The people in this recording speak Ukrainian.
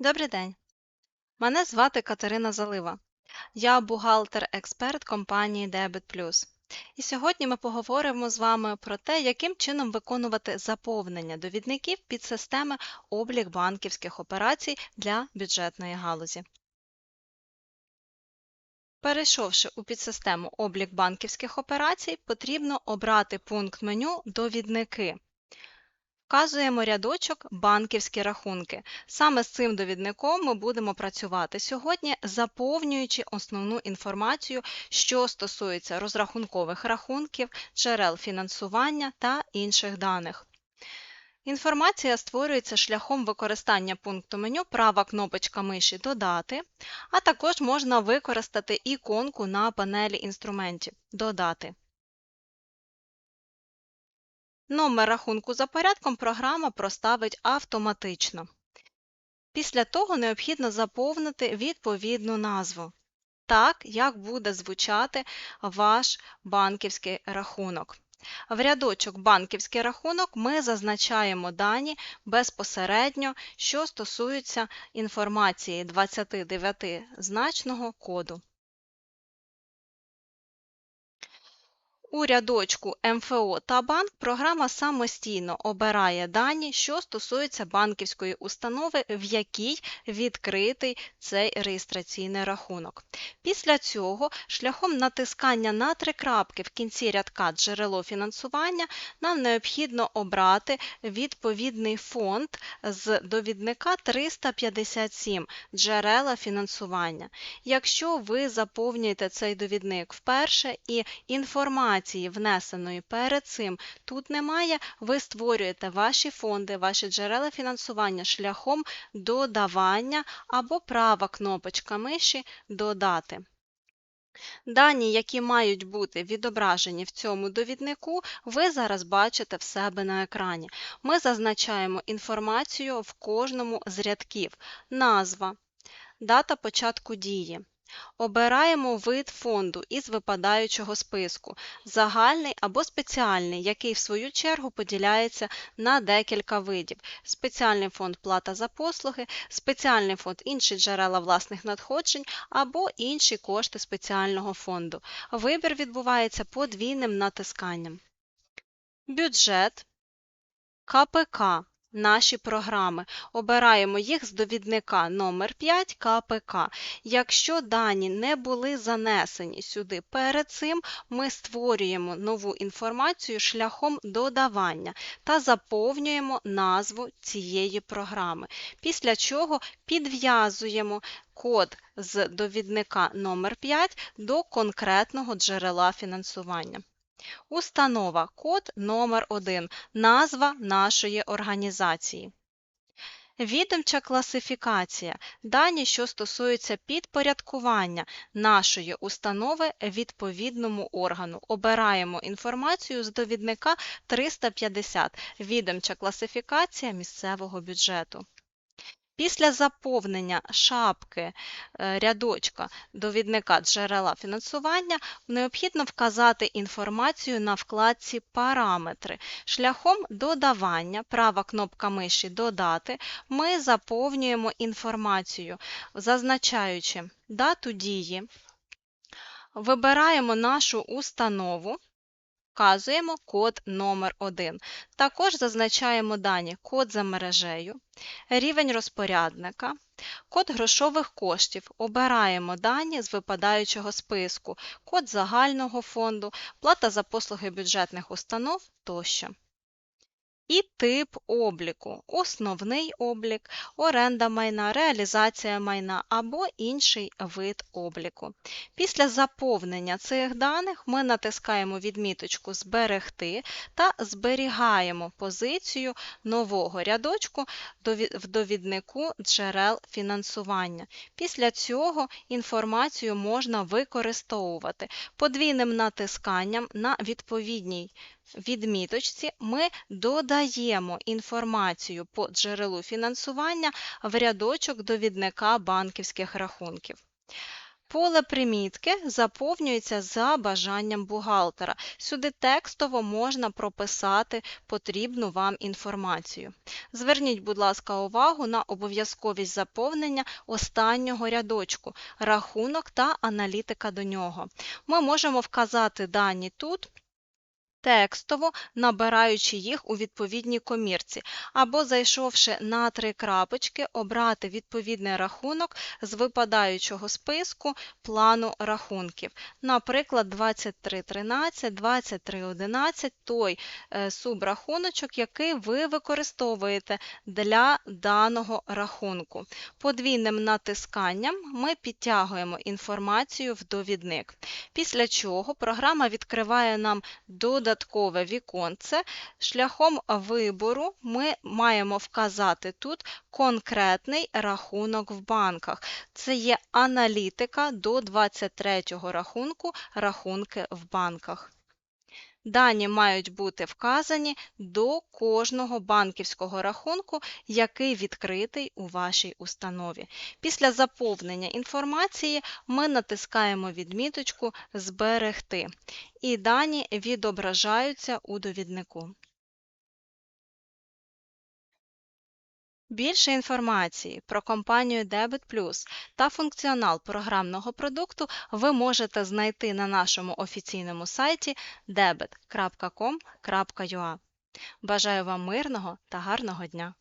Добрий день. Мене звати Катерина Залива. Я бухгалтер-експерт компанії Debit. І сьогодні ми поговоримо з вами про те, яким чином виконувати заповнення довідників під системи облік банківських операцій для бюджетної галузі. Перейшовши у підсистему облік банківських операцій, потрібно обрати пункт меню Довідники. Вказуємо рядочок банківські рахунки. Саме з цим довідником ми будемо працювати сьогодні, заповнюючи основну інформацію, що стосується розрахункових рахунків, джерел фінансування та інших даних. Інформація створюється шляхом використання пункту меню права кнопочка миші Додати, а також можна використати іконку на панелі інструментів Додати. Номер рахунку за порядком програма проставить автоматично. Після того необхідно заповнити відповідну назву, так, як буде звучати ваш банківський рахунок. В рядочок банківський рахунок ми зазначаємо дані безпосередньо, що стосуються інформації 29-значного коду. У рядочку МФО та банк програма самостійно обирає дані, що стосуються банківської установи, в якій відкритий цей реєстраційний рахунок. Після цього, шляхом натискання на три крапки в кінці рядка джерело фінансування, нам необхідно обрати відповідний фонд з довідника 357 джерела фінансування. Якщо ви заповнюєте цей довідник вперше і інформація, інформації, внесеної перед цим тут немає, ви створюєте ваші фонди, ваші джерела фінансування шляхом додавання або права кнопочка миші Додати. Дані, які мають бути відображені в цьому довіднику, ви зараз бачите в себе на екрані. Ми зазначаємо інформацію в кожному з рядків: назва, дата початку дії. Обираємо вид фонду із випадаючого списку загальний або спеціальний, який в свою чергу поділяється на декілька видів: спеціальний фонд плата за послуги, спеціальний фонд інші джерела власних надходжень або інші кошти спеціального фонду. Вибір відбувається подвійним натисканням. Бюджет КПК наші програми. Обираємо їх з довідника номер 5 КПК. Якщо дані не були занесені сюди перед цим, ми створюємо нову інформацію шляхом додавання та заповнюємо назву цієї програми. Після чого підв'язуємо код з довідника номер 5 до конкретного джерела фінансування. Установа код номер 1 Назва нашої організації. Відомча класифікація дані, що стосуються підпорядкування нашої установи відповідному органу. Обираємо інформацію з довідника 350. Відомча класифікація місцевого бюджету. Після заповнення шапки е, рядочка довідника джерела фінансування необхідно вказати інформацію на вкладці Параметри. Шляхом додавання, права кнопка миші Додати, ми заповнюємо інформацію, зазначаючи дату дії, вибираємо нашу установу вказуємо код номер 1 Також зазначаємо дані код за мережею, рівень розпорядника, код грошових коштів. Обираємо дані з випадаючого списку, код загального фонду, плата за послуги бюджетних установ тощо і тип обліку основний облік, оренда майна, реалізація майна або інший вид обліку. Після заповнення цих даних ми натискаємо відміточку Зберегти та зберігаємо позицію нового рядочку в довіднику джерел фінансування. Після цього інформацію можна використовувати подвійним натисканням на відповідній відміточці ми додаємо інформацію по джерелу фінансування в рядочок довідника банківських рахунків. Поле примітки заповнюється за бажанням бухгалтера. Сюди текстово можна прописати потрібну вам інформацію. Зверніть, будь ласка, увагу на обов'язковість заповнення останнього рядочку, рахунок та аналітика до нього. Ми можемо вказати дані тут текстово набираючи їх у відповідній комірці, або зайшовши на три крапочки, обрати відповідний рахунок з випадаючого списку плану рахунків. Наприклад, 2313, 2311 той е, субрахуночок, який ви використовуєте для даного рахунку. Подвійним натисканням ми підтягуємо інформацію в довідник, після чого програма відкриває нам додаткові додаткове віконце. Шляхом вибору ми маємо вказати тут конкретний рахунок в банках. Це є аналітика до 23 рахунку рахунки в банках. Дані мають бути вказані до кожного банківського рахунку, який відкритий у вашій установі. Після заповнення інформації ми натискаємо відміточку Зберегти, і дані відображаються у довіднику. Більше інформації про компанію Debit Plus та функціонал програмного продукту ви можете знайти на нашому офіційному сайті debit.com.ua. Бажаю вам мирного та гарного дня!